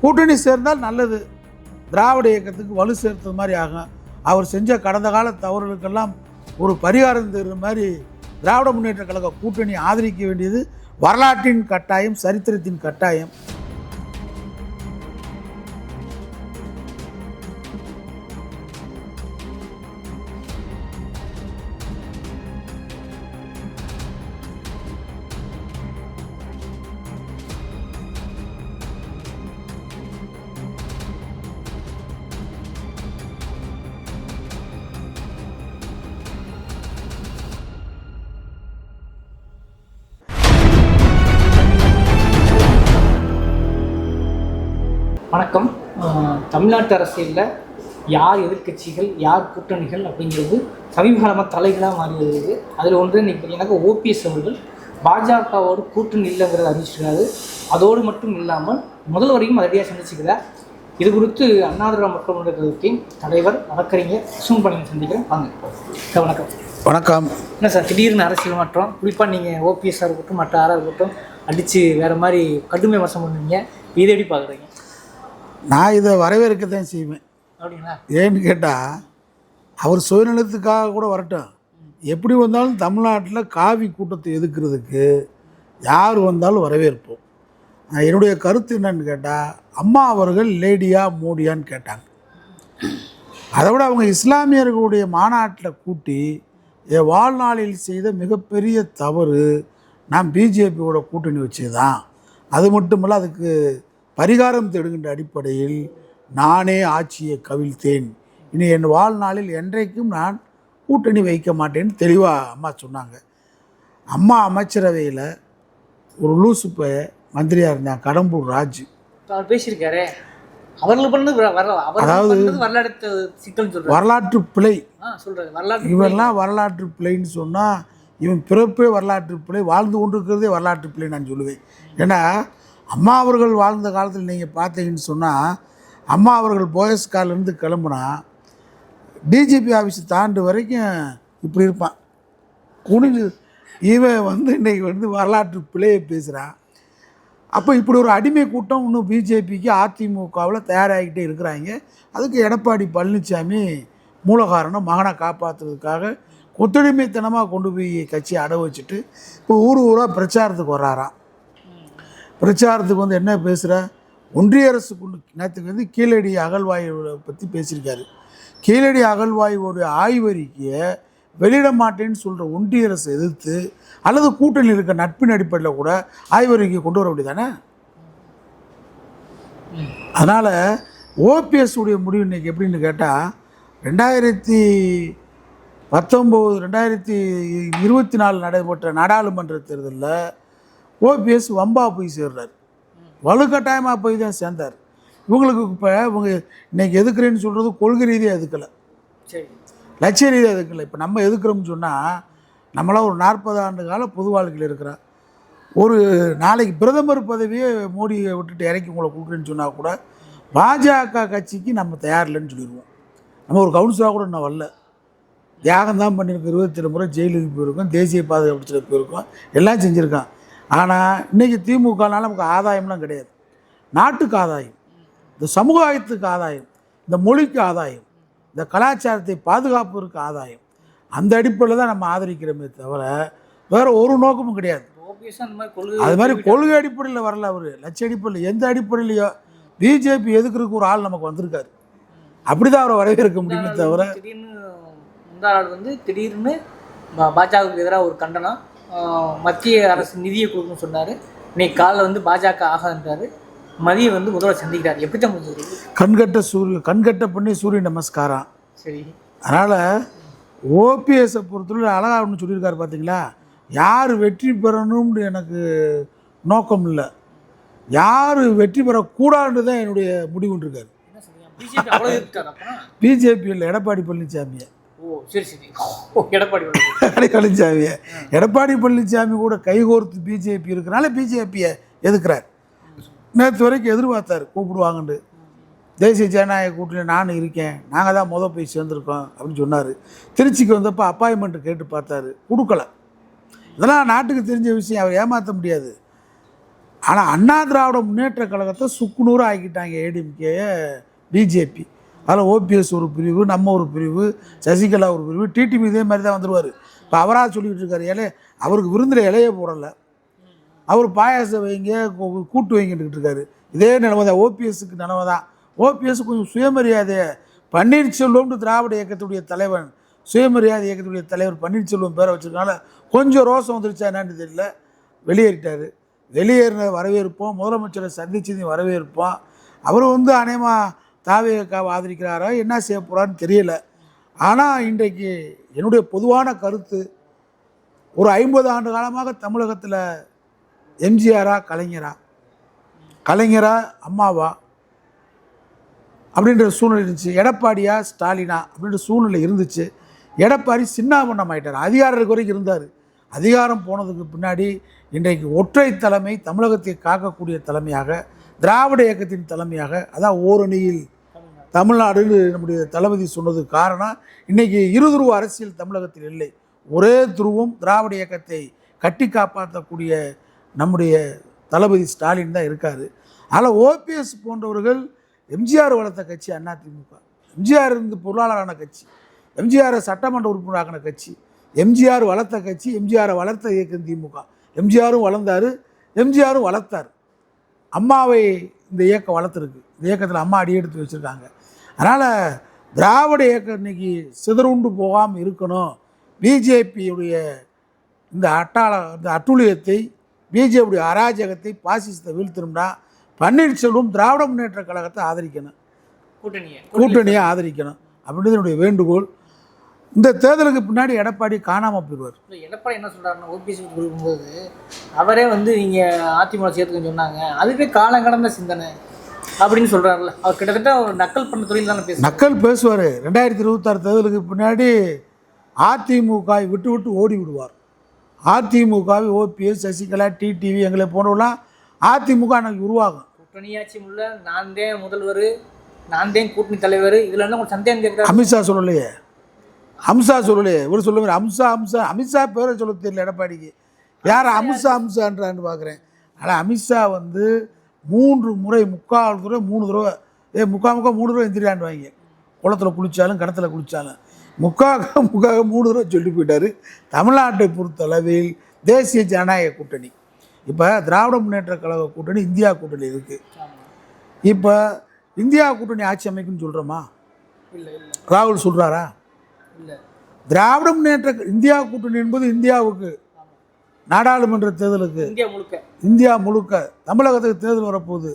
கூட்டணி சேர்ந்தால் நல்லது. திராவிட இயக்கத்துக்கு வலு சேர்த்தது மாதிரி ஆகும். அவர் செஞ்ச கடந்த கால தவறுகளுக்கெல்லாம் ஒரு பரிகாரம் தருற மாதிரி திராவிட முன்னேற்ற கழக கூட்டணி ஆதரிக்க வேண்டியது வரலாற்றின் கட்டாயம் சரித்திரத்தின் கட்டாயம். தமிழ்நாட்டு அரசியலில் யார் எதிர்க்கட்சிகள் யார் கூட்டணிகள் அப்படிங்கிறது சமீப காலமாக தலைகளாக மாறி வருகிறது அதில் ஒன்று பார்த்தீங்கன்னா ஓபிஎஸ் அவர்கள் பாஜகவோடு கூட்டணி இல்லைங்கிறத அறிவிச்சிருக்காரு. அதோடு மட்டும் இல்லாமல் முதல்வரையும் அதிரடியாக சந்திச்சுக்கிறார் இது குறித்து அண்ணாதிரா மக்கள் முன்னேற்ற கழகத்தின் தலைவர் வழக்கறிஞர் சும் பண்ணி சந்திக்கிறேன். வாங்க. சார் வணக்கம். வணக்கம். என்ன சார் திடீர்னு அரசியல் மாற்றம்? குறிப்பாக நீங்கள் ஓபிஎஸ்ஸாக இருக்கட்டும் மற்ற ஆராக இருக்கட்டும் அடித்து வேறு மாதிரி கடுமை வசம் பண்ணுவீங்க இதை எப்படி பார்க்குறீங்க நான் இதை வரவேற்க தான் செய்வேன் ஏன்னு கேட்டால் அவர் சுயநலத்துக்காக கூட வரட்டும். எப்படி வந்தாலும் தமிழ்நாட்டில் காவி கூட்டத்தை எதிர்க்கிறதுக்கு யார் வந்தாலும் வரவேற்போம். என்னுடைய கருத்து என்னன்னு கேட்டால் அம்மா அவர்கள் லேடியா மோடியான்னு கேட்டாங்க. அதை விட அவங்க இஸ்லாமியர்களுடைய மாநாட்டில் கூட்டி என் வாழ்நாளில் செய்த மிகப்பெரிய தவறு நான் பிஜேபியோட கூட்டணி வச்சது தான் அது மட்டுமல்ல அதுக்கு பரிகாரம் தேடுகின்ற அடிப்படையில் நானே ஆட்சியை கவிழ்த்தேன். இனி என் வாழ்நாளில் என்றைக்கும் நான் கூட்டணி வைக்க மாட்டேன்னு தெளிவாக அம்மா சொன்னாங்க. அம்மா அமைச்சரவையில் ஒரு லூசு பைய மந்திரியாக இருந்தான் கடம்பூர் ராஜு. அவர் பேசியிருக்காரே. அவர்கள் பண்ணது வர- வரல. அவர் அதாவது- வரலாற்று பிழை. வரலாற்று இவெல்லாம் வரலாற்று பிழைன்னு சொன்னால் இவன் பிறப்பே வரலாற்று பிழை வாழ்ந்து கொண்டிருக்கிறதே வரலாற்று பிழை நான் சொல்லுவேன். ஏன்னா அம்மா அவர்கள் வாழ்ந்த காலத்தில் நீங்கள் பார்த்தீங்கன்னு சொன்னால் அம்மா அவர்கள் போயஸ் கார்லேருந்து கிளம்புனா டிஜிபி ஆஃபீஸ் தாண்டு வரைக்கும் இப்படி இருப்பான். குனிஞ்சு இவன் வந்து இன்றைக்கி வந்து வரலாற்று பிழையை பேசுகிறான் அப்போ இப்படி ஒரு அடிமை கூட்டம் இன்னும் பிஜேபிக்கு அதிமுகவில் தயாராகிக்கிட்டே இருக்கிறாங்க. அதுக்கு எடப்பாடி பழனிசாமி மூலகாரணம் மகனை காப்பாற்றுறதுக்காக ஒத்துழைமைத்தனமாக கொண்டு போய் கட்சியை அட வச்சுட்டு இப்போ ஊர் ஊராக பிரச்சாரத்துக்கு வர்றாராம். பிரச்சாரத்துக்கு வந்து என்ன பேசுகிற ஒன்றிய அரசு கொண்டு நேற்றுக்கு வந்து கீழடி அகழ்வாய்வை பற்றி பேசியிருக்காரு. கீழடி அகழ்வாயுவோடைய ஆய்வறிக்கையை வெளியிட மாட்டேன்னு சொல்கிற ஒன்றிய அரசு எதிர்த்து அல்லது கூட்டணியில் இருக்க நட்பின் அடிப்படையில் கூட ஆய்வறிக்கை கொண்டு வர வேண்டியதானே? அதனால் ஓபிஎஸ் உடைய முடிவு இன்றைக்கி எப்படின்னு கேட்டால் ரெண்டாயிரத்தி பத்தொம்போது ரெண்டாயிரத்தி இருபத்தி நாலு நடைபெற்ற நாடாளுமன்ற தேர்தலில் ஓபிஎஸ் வம்பா போய் சேர்றார். வலுக்கட்டாயமாக போய் தான் சேர்ந்தார். இவங்களுக்கு இப்போ இவங்க இன்னைக்கு எதுக்குறேன்னு சொல்கிறது கொள்கை ரீதியாக எதுக்கலை. சரி. லட்சிய ரீதியாக எதுக்கலை. இப்போ நம்ம எதுக்குறோம்னு சொன்னால் நம்மளாம் ஒரு நாற்பது ஆண்டு கால பொது வாழ்க்கையில் இருக்கிறோம் ஒரு நாளைக்கு பிரதமர் பதவியே மோடியை விட்டுட்டு இறக்கி உங்களை கொடுக்குறேன்னு சொன்னால் கூட பாஜக கட்சிக்கு நம்ம தயார் இல்லைன்னு சொல்லிடுவோம். நம்ம ஒரு கவுன்சிலாக கூட இன்னும் வரல. தியாகம் தான் பண்ணியிருக்கோம். இருபத்தேழு முறை ஜெயிலுக்கு போயிருக்கோம். தேசிய பாதுகாப்பு போயிருக்கோம். எல்லாம் செஞ்சுருக்கான். ஆனால் இன்றைக்கி திமுகனால நமக்கு ஆதாயம்லாம் கிடையாது. நாட்டுக்கு ஆதாயம். இந்த சமுதாயத்துக்கு ஆதாயம். இந்த மொழிக்கு ஆதாயம். இந்த கலாச்சாரத்தை பாதுகாப்பதற்கு ஆதாயம். அந்த அடிப்படையில் தான் நம்ம ஆதரிக்கிறோமே தவிர வேறு ஒரு நோக்கமும் கிடையாது. அது மாதிரி கொள்கை அடிப்படையில் வரல அவர். லட்ச அடிப்படையில் எந்த அடிப்படையிலையோ பிஜேபி எதுக்குறதுக்கு ஒரு ஆள் நமக்கு வந்திருக்காரு. அப்படி தான் அவரை வரவேற்க முடியுமே தவிர. திடீர்னு முந்தா நாள் வந்து திடீர்னு பாஜகவுக்கு எதிராக ஒரு கண்டனம். மத்திய அரசு நிதியை கொடுக்கணும்னு சொன்னார். இன்னைக்கு காலைல வந்து பாஜக ஆகான்றாரு மதியம் வந்து முதல்வர் சந்திக்கிறார். எப்படி தான் முடிஞ்சது கண்கட்ட சூரிய கண்கட்ட பண்ணி சூரிய நமஸ்காரம். சரி. அதனால் ஓபிஎஸை பொறுத்தவரை அழகாக ஒன்று சொல்லியிருக்காரு பார்த்தீங்களா யார் வெற்றி பெறணும்னு எனக்கு நோக்கம் இல்லை. யார் வெற்றி பெறக்கூடாதுன்னு தான் என்னுடைய அப்பனா பிஜேபியில் எடப்பாடி பழனிசாமியை ஓ சரி சரி. ஓ எடப்பாடி. எடப்பாடி பழனிசாமியை எடப்பாடி பழனிசாமி கூட கைகோர்த்து பிஜேபி இருக்கிறனால பிஜேபியை எதுக்குறார்? நேற்று வரைக்கும் எதிர்பார்த்தார் கூப்பிடுவாங்கன்னு தேசிய ஜனநாயக கூட்டணி நானும் இருக்கேன் நாங்கள் தான் முத போய் சேர்ந்துருக்கோம் அப்படின்னு சொன்னார். திருச்சிக்கு வந்தப்போ அப்பாயின்மெண்ட் கேட்டு பார்த்தாரு கொடுக்கல. இதெல்லாம் நாட்டுக்கு தெரிஞ்ச விஷயம் அவர் ஏமாற்ற முடியாது. ஆனால் அண்ணா திராவிட முன்னேற்ற கழகத்தை சுக்குநூறு ஆக்கிட்டாங்க ஏடிஎம்கே பிஜேபி அதில் ஓபிஎஸ் ஒரு பிரிவு நம்ம ஒரு பிரிவு சசிகலா ஒரு பிரிவு டிடிவி இதே மாதிரி தான் வந்துடுவார் இப்போ அவராக சொல்லிட்டு இருக்காரு இலைய அவருக்கு விருந்தில் இலையே போடலை. அவர் பாயாசம் வைங்க கூட்டு வைங்கிட்டு இருக்காரு. இதே நிலைமை தான் ஓபிஎஸ்க்கு நிலைமை தான். ஓபிஎஸ் கொஞ்சம் சுயமரியாதை பன்னீர்செல்வம்னு திராவிட இயக்கத்துடைய தலைவன் சுயமரியாதை இயக்கத்துடைய தலைவர் பன்னீர்செல்வம் பேரை வச்சிருக்கனால கொஞ்சம் ரோசம் வந்துருச்சா என்னன்னு தெரியல. வெளியேறிட்டார். வெளியேறின வரவேற்போம் முதலமைச்சரை சந்திச்சதையும் வரவேற்போம். அவர் வந்து அநேகமாக தாவேகாவை ஆதரிக்கிறாரா? என்ன செய்ய போகிறான்னு தெரியல. ஆனால் இன்றைக்கு என்னுடைய பொதுவான கருத்து ஒரு ஐம்பது ஆண்டு காலமாக தமிழகத்தில் எம்ஜிஆரா கலைஞரா? கலைஞரா அம்மாவா? அப்படின்ற சூழ்நிலை இருந்துச்சு. எடப்பாடியா ஸ்டாலினா அப்படின்ற சூழ்நிலை இருந்துச்சு. எடப்பாடி சின்னாபண்ணம் ஆயிட்டார். அதிகாரம் வரைக்கும் இருந்தார். அதிகாரம் போனதுக்கு பின்னாடி இன்றைக்கு ஒற்றை தலைமை தமிழகத்தை காக்கக்கூடிய தலைமையாக திராவிட இயக்கத்தின் தலைமையாக அதான் ஓரணியில் தமிழ்நாடுன்னு நம்முடைய தளபதி சொன்னது காரணம் இன்னைக்கு இருதுருவ அரசியல் தமிழகத்தில் இல்லை. ஒரே துருவம் திராவிட இயக்கத்தை கட்டி காப்பாற்றக்கூடிய நம்முடைய தளபதி ஸ்டாலின் தான் இருக்கார். அதில் ஓபிஎஸ் போன்றவர்கள் எம்ஜிஆர் வளர்த்த கட்சி அதிமுக எம்ஜிஆர் இருந்து பொருளாளரான கட்சி. எம்ஜிஆரை சட்டமன்ற உறுப்பினராகின கட்சி. எம்ஜிஆர் வளர்த்த கட்சி எம்ஜிஆரை வளர்த்த இயக்கம் திமுக. எம்ஜிஆரும் வளர்ந்தார் எம்ஜிஆரும் வளர்த்தார். அம்மாவை இந்த இயக்கம் வளர்த்துருக்கு. இந்த இயக்கத்தில் அம்மா அடி எடுத்து வச்சுருக்காங்க. அதனால் திராவிட இயக்கம் இன்னைக்கு சிதறுண்டு போகாமல் இருக்கணும். பிஜேபியுடைய இந்த அட்டாள இந்த அட்டுழியத்தை பிஜேபியுடைய அராஜகத்தை பாசிசத்தை வீழ்த்தணும்னா பன்னீர்செல்வம் திராவிட முன்னேற்ற கழகத்தை ஆதரிக்கணும். கூட்டணியை. கூட்டணியை ஆதரிக்கணும். அப்படின்றது என்னுடைய வேண்டுகோள். இந்த தேர்தலுக்கு பின்னாடி எடப்பாடி காணாமல் போயிடுவார். எடப்பாடி என்ன சொல்றாருன்னா ஓபிஎஸ் கொடுக்கும்போது அவரே வந்து நீங்க அதிமுக சேர்த்துக்கன்னு சொன்னாங்க. அதுவே காலம் கடந்த சிந்தனை அப்படின்னு சொல்றாருல்ல. அவர் கிட்டத்தட்ட ஒரு நக்கல் பண்ண தொழில் தானே பேசுறாரு. நக்கல் பேசுவார். ரெண்டாயிரத்தி இருபத்தாறு தேர்தலுக்கு பின்னாடி அதிமுகவை விட்டு விட்டு ஓடி விடுவார். அதிமுகவை ஓபிஎஸ் சசிகலா டிடிவி எங்களை போன்றவெல்லாம் அதிமுக எனக்கு உருவாகும். கூட்டணியாட்சி முள்ள நான் தான் முதல்வர் நான் தான் கூட்டணி தலைவர் இதுல என்ன உங்களுக்கு சந்தேகம் கேட்குறாரு அமித்ஷா சொல்லலையே. அம்சா சொல்லலையே ஒரு சொல்ல அம்சா அம்சா அமித்ஷா பேரை சொல்ல தெரியல எடப்பாடிக்கு. யார் அமித்ஷா அம்சான்றான்னு பார்க்குறேன் ஆனால் அமித்ஷா வந்து மூன்று முறை முக்கால் தடவை மூணு தடவை ஏ முக்கா முக்கா மூணு தடவை எந்திரியாண்டுவாங்க குளத்தில் குளித்தாலும் கிணத்துல குளித்தாலும் முக்காக முக்காக மூணு தடவை சொல்லி போயிட்டாரு. தமிழ்நாட்டை பொறுத்தளவில் தேசிய ஜனநாயக கூட்டணி. இப்போ திராவிட முன்னேற்ற கழக கூட்டணி இந்தியா கூட்டணி இருக்குது இப்போ இந்தியா கூட்டணி ஆட்சி அமைக்குன்னு சொல்கிறோமா ராகுல் சொல்கிறாரா திராவிட முன்னேற்ற இந்தியா கூட்டணி என்பது இந்தியாவுக்கு நாடாளுமன்ற தேர்தலுக்கு இந்தியா முழுக்க. தமிழகத்துக்கு தேர்தல் வரப்போகுது.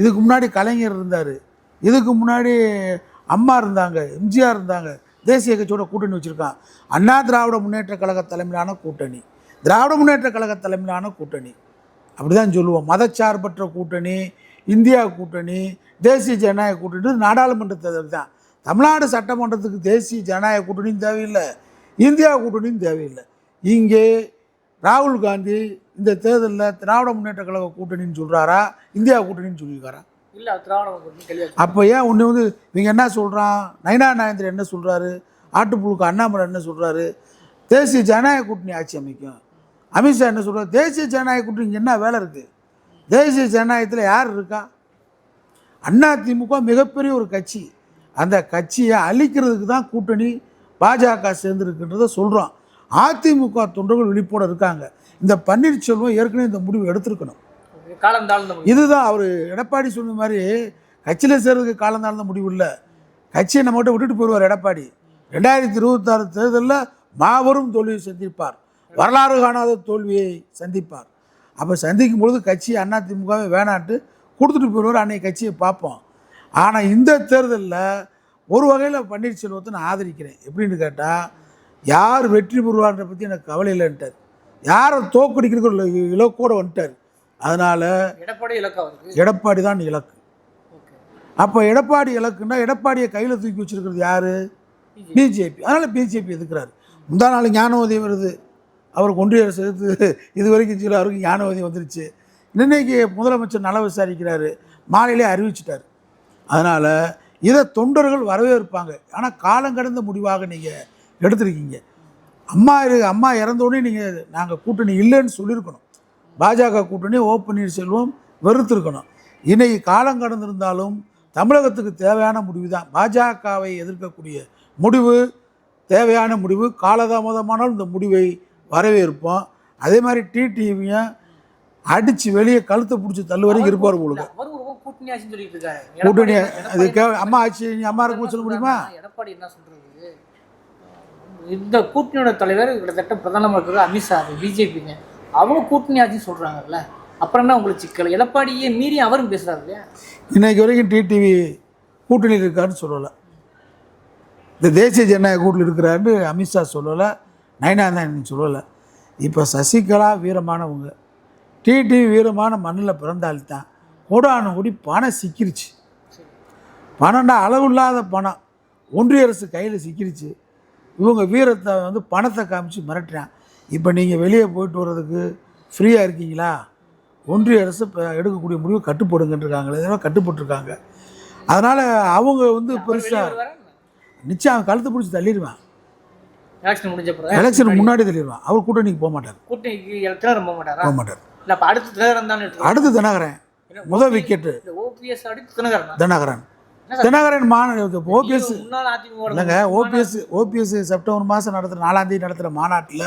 இதுக்கு முன்னாடி கலைஞர் இருந்தார். இதுக்கு முன்னாடி அம்மா இருந்தாங்க எம்ஜிஆர் இருந்தாங்க தேசிய கட்சியோட கூட்டணி வச்சுருக்கான். அண்ணா திராவிட முன்னேற்ற கழக தலைமையிலான கூட்டணி திராவிட முன்னேற்ற கழக தலைமையிலான கூட்டணி. அப்படி தான் சொல்லுவோம். மதச்சார்பற்ற கூட்டணி இந்தியா கூட்டணி தேசிய ஜனநாயக கூட்டணி நாடாளுமன்ற தேர்தல் தான். தமிழ்நாடு சட்டமன்றத்துக்கு தேசிய ஜனநாயக கூட்டணியும் தேவையில்லை. இந்தியா கூட்டணியும் தேவையில்லை. இங்கே ராகுல் காந்தி இந்த தேர்தலில் திராவிட முன்னேற்ற கழக கூட்டணின்னு சொல்கிறாரா இந்தியா கூட்டணின்னு சொல்லியிருக்காரா? இல்ல திராவிட கூட்டணி அப்போ ஏன் ஒன்று வந்து இவங்க என்ன சொல்கிறான் நயனா நாயந்திரன் என்ன சொல்கிறாரு ஆட்டுப்புழுக்கு அண்ணாமலை என்ன சொல்கிறாரு தேசிய ஜனநாயக கூட்டணி ஆட்சி அமைக்கும். அமித்ஷா என்ன சொல்கிறார் தேசிய ஜனநாயக கூட்டணி இங்க என்ன வேலை இருக்குது தேசிய ஜனநாயகத்தில் யார் இருக்கா? அண்ணா திமுக மிகப்பெரிய ஒரு கட்சி. அந்த கட்சியை அழிக்கிறதுக்கு தான் கூட்டணி பாஜக சேர்ந்துருக்குன்றதை சொல்கிறோம் அதிமுக தொண்டர்கள் விழிப்போடு இருக்காங்க. இந்த பன்னீர்செல்வம் ஏற்கனவே இந்த முடிவு எடுத்திருக்கணும். இதுதான் அவர் எடப்பாடி சொன்ன மாதிரி கட்சியில் சேர்றதுக்கு காலம் தாழ்ந்த முடிவு இல்லை. கட்சியை நம்மகிட்ட விட்டுட்டு போயிடுவார் எடப்பாடி. ரெண்டாயிரத்தி இருபத்தாறு தேர்தலில் மாபெரும் தோல்வியை சந்திப்பார். வரலாறு காணாத தோல்வியை சந்திப்பார். அப்போ சந்திக்கும் பொழுது கட்சி அதிமுகவே வேணான்ட்டு கொடுத்துட்டு போயிடுவார். அன்னைக்கு கட்சியை பார்ப்போம். ஆனால் இந்த தேர்தலில் ஒரு வகையில் பன்னீர்செல்வத்தை நான் ஆதரிக்கிறேன். எப்படின்னு கேட்டால் யார் வெற்றி பெறுவார்ன்ற பற்றி எனக்கு கவலை இல்லைன்ட்டார். யாரை தோக்கடிக்கிற இலக்கோடு வந்துட்டார். அதனால் எடப்பாடி இலக்கா அவருக்கு? எடப்பாடி தான் இலக்கு. அப்போ எடப்பாடி இலக்குன்னா எடப்பாடியை கையில் தூக்கி வச்சிருக்கிறது யார்? பிஜேபி. அதனால் பிஜேபி எதுக்குறாரு? முந்தா நாள் ஞானோதயம் வருது. அவர் ஒன்றிய அரசு எடுத்து இது வரைக்கும் சில அவருக்கு ஞானோதயம் வந்துருச்சு. இன்னைக்கு முதலமைச்சர் நல விசாரிக்கிறாரு. மாலையிலே அறிவிச்சிட்டார். அதனால் இதை தொண்டர்கள் வரவேற்பாங்க. ஆனால் காலம் கடந்த முடிவாக நீங்கள் எடுத்திருக்கீங்க. அம்மா இரு அம்மா இறந்த உடனே நீங்கள் நாங்கள் கூட்டணி இல்லைன்னு சொல்லியிருக்கணும். பாஜக கூட்டணி ஓ பன்னீர்செல்வம் வெறுத்திருக்கணும். இன்னைக்கு காலம் கடந்திருந்தாலும் தமிழகத்துக்கு தேவையான முடிவு தான் பாஜகவை எதிர்க்கக்கூடிய முடிவு தேவையான முடிவு காலதாமதமானாலும் இந்த முடிவை வரவேற்போம். அதே மாதிரி டிடிவியும் அடித்து வெளியே கழுத்தை பிடிச்சி தள்ளு வரைக்கும் இருப்பார் உங்களுக்கு கூட்டணி ஆட்சின்னு சொல்லிட்டு இருக்காரு. கூட்டணி எடப்பாடி- அது எடப்பாடி கே அம்மா ஆச்சு நீ அம்மா இருக்கும் சொல்ல முடியுமா? எடப்பாடி என்ன சொல்றது? இந்த கூட்டணியோட தலைவர் கிட்டத்தட்ட பிரதமர் இருக்கிற அமித்ஷா பிஜேபிங்க. அவங்க கூட்டணி ஆட்சின்னு சொல்றாங்கல்ல. அப்புறம் என்ன உங்களுக்கு சிக்கல்? எடப்பாடியே மீறி அவரும் பேசுறாரு இல்லையா? இன்னைக்கு வரைக்கும் டிடிவி கூட்டணியில் இருக்காருன்னு சொல்லலை. இந்த தேசிய ஜனநாயக கூட்டணியில் இருக்கிறாருன்னு அமித்ஷா சொல்லலை நயனாந்தன் சொல்லலை. இப்போ சசிகலா வீரமானவங்க. டிடிவி வீரமான மண்ணில் பிறந்தால் தான் கோடானு கூடி பணம் சிக்கிருச்சு. பணம்னா அளவில்லாத பணம். ஒன்றிய அரசு கையில் சிக்கிருச்சு. இவங்க வீரத்தை வந்து பணத்தை காமிச்சு மிரட்டுறான் இப்போ நீங்கள் வெளியே போயிட்டு வர்றதுக்கு ஃப்ரீயாக இருக்கீங்களா? ஒன்றிய அரசு இப்போ எடுக்கக்கூடிய முடிவு கட்டுப்படுங்கன்றிருக்காங்களே இதெல்லாம் கட்டுப்பட்டுருக்காங்க. அதனால் அவங்க வந்து பெருசாக நிச்சயம் கழுத்து பிடிச்சி தள்ளிடுவான். எலெக்ஷன் முடிஞ்ச பிறகு எலெக்ஷன் முன்னாடி தள்ளிடுவான். அவர் கூட்டணிக்கு போக மாட்டார். கூட்டணிக்கு எலெக்ஷன் போக மாட்டாரா? போக மாட்டார். அடுத்து தினகரன். முதல் விக்கெட்டு ஓபிஎஸ் தினகரன்? தான். தினகரன். மாநில ஓபிஎஸ் இல்லைங்க ஓபிஎஸ் ஓபிஎஸ் செப்டம்பர் மாதம் நடத்துகிற நாலாந்தேதி நடத்துகிற மாநாட்டில்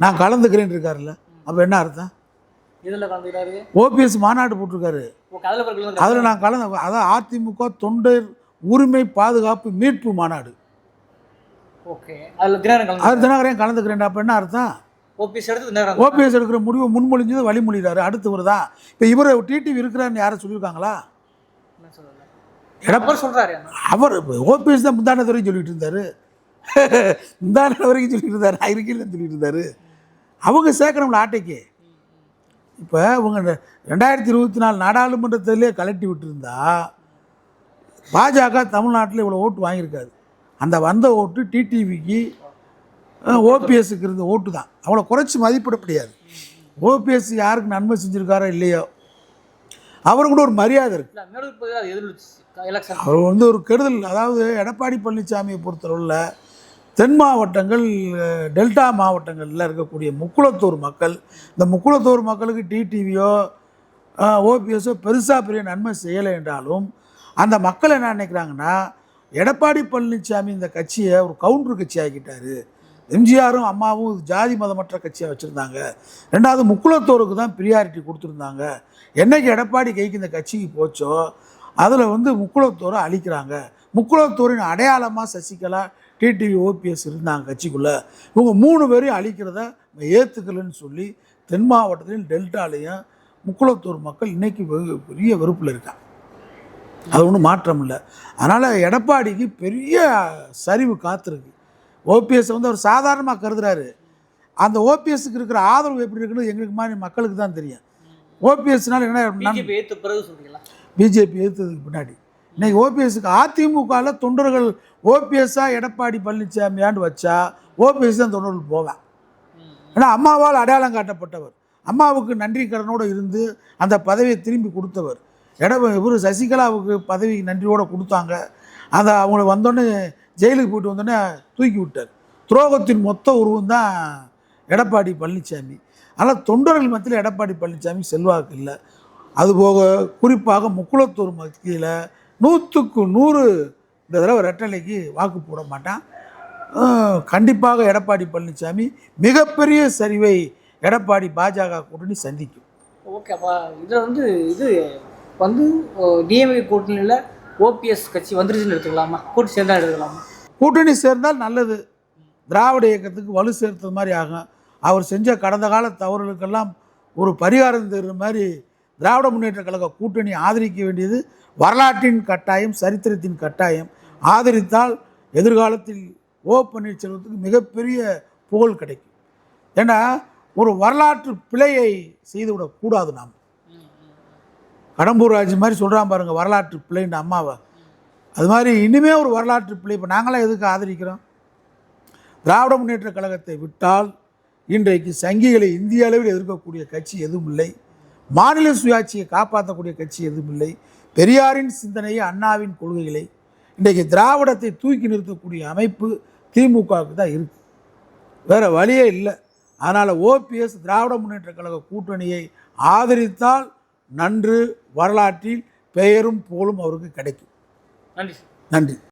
நான் கலந்துக்கிறேன்னு இருக்காருல்ல. அப்போ என்ன அர்த்தம்? ஓபிஎஸ் மாநாடு போட்டிருக்காரு. அதில் நான் கலந்து அதான் அதிமுக தொண்டர் உரிமை பாதுகாப்பு மீட்பு மாநாடு. அது தினகரன் கலந்துக்கிறேன் அப்போ என்ன அர்த்தம்? ஓபிஎஸ் எடுத்து ஓபிஎஸ் எடுக்கிற முடிவை முன்மொழிஞ்சது வழிமொழிகிறாரு அடுத்தவர் தான் இப்போ இவர் டிடிவி இருக்கிறாருன்னு யாரும் சொல்லியிருக்காங்களா? என்ன சொல்லல. எடப்பா அவர் ஓபிஎஸ் தான் முந்தானது வரைக்கும் சொல்லிட்டு இருந்தாரு. முந்தானது வரைக்கும் சொல்லிட்டு இருந்தாரு. நான் இருக்கேன்னு சொல்லிட்டு இருந்தாரு. அவங்க சேர்க்கணும்ல ஆட்டைக்கு. இப்போ இவங்க ரெண்டாயிரத்தி இருபத்தி நாலு நாடாளுமன்றத்திலே கலட்டி விட்டுருந்தா பாஜக தமிழ்நாட்டில் இவ்வளோ ஓட்டு வாங்கியிருக்காது. அந்த வந்த ஓட்டு டிடிவிக்கு ஓபிஎஸ்க்கு இருந்த ஓட்டு தான். அவளை குறைச்சி மதிப்பிட முடியாது. ஓபிஎஸ் யாருக்கு நன்மை செஞ்சுருக்காரோ இல்லையோ அவர் கூட ஒரு மரியாதை எலெக்ஷன் அவர் வந்து ஒரு கெடுதல். அதாவது எடப்பாடி பழனிசாமியை பொறுத்தளவில் தென் மாவட்டங்கள் டெல்டா மாவட்டங்களில் இருக்கக்கூடிய முக்குளத்தூர் மக்கள் இந்த முக்குளத்தூர் மக்களுக்கு டிடிவியோ ஓபிஎஸோ பெருசாக பெரிய நன்மை செய்யலை என்றாலும் அந்த மக்கள் என்ன நினைக்கிறாங்கன்னா எடப்பாடி பழனிசாமி இந்த கட்சியை ஒரு கவுண்டர் கட்சி ஆக்கிட்டாரு. எம்ஜிஆரும் அம்மாவும் ஜாதி மதமற்ற கட்சியாக வச்சுருந்தாங்க. ரெண்டாவது முக்குளத்தோருக்கு தான் ப்ரியாரிட்டி கொடுத்துருந்தாங்க. என்னைக்கு எடப்பாடி கைக்கு இந்த கட்சிக்கு போச்சோ அதில் வந்து முக்குளத்தோரை அழிக்கிறாங்க. முக்குளத்தோரின் அடையாளமாக சசிகலா டிடிவி ஓபிஎஸ் இருந்தாங்க கட்சிக்குள்ளே. இவங்க மூணு பேரையும் அழிக்கிறத ஏற்றுக்கலன்னு சொல்லி தென் மாவட்டத்திலையும் டெல்டாலையும் முக்குளத்தூர் மக்கள் இன்னைக்கு வெகு பெரிய வெறுப்பில் இருக்காங்க. அது ஒன்றும் மாற்றம் இல்லை அதனால் எடப்பாடிக்கு பெரிய சரிவு காத்திருக்கு. ஓபிஎஸ் வந்து அவர் சாதாரணமாக கருதுறாரு. அந்த ஓபிஎஸ்க்கு இருக்கிற ஆதரவு எப்படி இருக்குன்னு எங்களுக்கு மாதிரி மக்களுக்கு தான் தெரியும். ஓபிஎஸ்னால என்ன பிஜேபி எதிர்த்ததுக்கு பின்னாடி. இன்னைக்கு ஓபிஎஸ்க்கு அதிமுகவில் தொண்டர்கள் ஓபிஎஸ்ஸாக எடப்பாடி பழனிசாமியான்னு வச்சா ஓபிஎஸ் தான் தொண்டர்கள் போவேன். ஏன்னா அம்மாவால் அடையாளம் காட்டப்பட்டவர். அம்மாவுக்கு நன்றி கடனோடு இருந்து அந்த பதவியை திரும்பி கொடுத்தவர். எட இவர் சசிகலாவுக்கு பதவி நன்றியோடு கொடுத்தாங்க. அந்த அவங்களை வந்தோடனே ஜெயிலுக்கு போயிட்டு வந்தோடனே தூக்கி விட்டார். துரோகத்தின் மொத்த உருவம் தான் எடப்பாடி பழனிசாமி ஆனால் தொண்டர்கள் மத்தியில் எடப்பாடி பழனிசாமி செல்வாக்கு இல்லை. அதுபோக குறிப்பாக முக்குளத்தூர் மத்தியில் நூற்றுக்கு நூறு இந்த தடவை ரெட்டலைக்கு வாக்கு போட மாட்டான். கண்டிப்பாக எடப்பாடி பழனிசாமி மிகப்பெரிய சரிவை எடப்பாடி பாஜக கூட்டணி சந்திக்கும். ஓகே இதில் வந்து இது வந்து டிஎம்ஏ கூட்டணியில் ஓபிஎஸ் கட்சி வந்துருச்சுன்னு எடுத்துக்கலாமா? கூட்டு சேர்ந்தா எடுத்துக்கலாமா? கூட்டணி சேர்ந்தால் நல்லது. திராவிட இயக்கத்துக்கு வலு சேர்த்தது மாதிரி ஆகும். அவர் செஞ்ச கடந்த கால தவறுகளுக்கெல்லாம் ஒரு பரிகாரம் தருற மாதிரி திராவிட முன்னேற்ற கழக கூட்டணி ஆதரிக்க வேண்டியது வரலாற்றின் கட்டாயம் சரித்திரத்தின் கட்டாயம். ஆதரித்தால் எதிர்காலத்தில் ஓ பன்னீர்செல்வத்துக்கு மிகப்பெரிய புகழ் கிடைக்கும். ஏன்னா ஒரு வரலாற்று பிழையை செய்துவிடக்கூடாது நாம். கடம்பூர் ராஜ் மாதிரி சொல்கிறான் பாருங்கள் வரலாற்று பிழைன்னு அம்மாவை. அது மாதிரி இனிமே ஒரு வரலாற்று பிள்ளை. இப்போ நாங்களாம் எதுக்கு ஆதரிக்கிறோம்? திராவிட முன்னேற்ற கழகத்தை விட்டால் இன்றைக்கு சங்கிகளை இந்திய அளவில் எதிர்க்கக்கூடிய கட்சி எதுவும் இல்லை. மாநில சுயாட்சியை காப்பாற்றக்கூடிய கட்சி எதுவும் இல்லை. பெரியாரின் சிந்தனையை அண்ணாவின் கொள்கைகளை இன்றைக்கு திராவிடத்தை தூக்கி நிறுத்தக்கூடிய அமைப்பு திமுகவுக்கு தான் இருக்குது வேறு வழியே இல்லை. அதனால் ஓபிஎஸ் திராவிட முன்னேற்ற கழக கூட்டணியை ஆதரித்தால் நன்று வரலாற்றில் பெயரும் புகழும் அவருக்கு கிடைக்கும். நன்றி நன்றி.